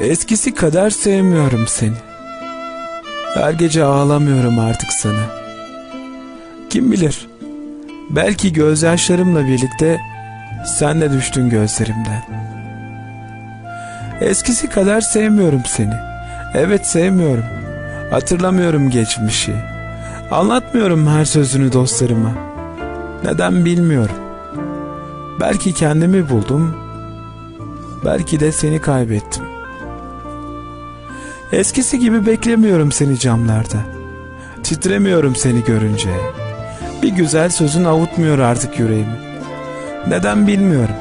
Eskisi kadar sevmiyorum seni. Her gece ağlamıyorum artık sana. Kim bilir? Belki gözyaşlarımla birlikte sen de düştün gözlerimden. Eskisi kadar sevmiyorum seni. Evet sevmiyorum. Hatırlamıyorum geçmişi. Anlatmıyorum her sözünü dostlarıma. Neden bilmiyorum. Belki kendimi buldum. Belki de seni kaybettim. Eskisi gibi beklemiyorum seni camlarda. Titremiyorum seni görünce. Bir güzel sözün avutmuyor artık yüreğimi. Neden bilmiyorum.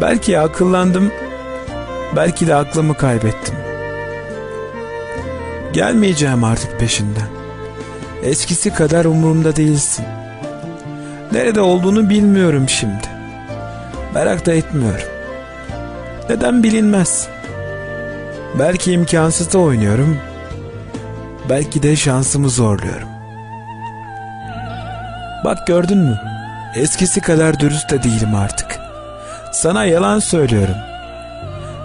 Belki akıllandım, belki de aklımı kaybettim. Gelmeyeceğim artık peşinden. Eskisi kadar umurumda değilsin. Nerede olduğunu bilmiyorum şimdi. Merak da etmiyorum. Neden bilinmez. Belki imkansızda oynuyorum. Belki de şansımı zorluyorum. Bak gördün mü? Eskisi kadar dürüst de değilim artık. Sana yalan söylüyorum.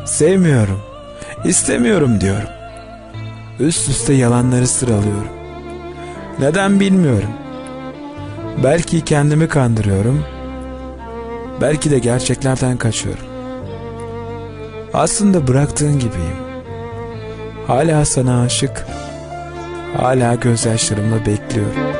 Sevmiyorum. istemiyorum diyorum. Üst üste yalanları sıralıyorum. Neden bilmiyorum. Belki kendimi kandırıyorum. Belki de gerçeklerden kaçıyorum. Aslında bıraktığın gibiyim. Hala sana aşık. Hala gözyaşlarımla bekliyorum.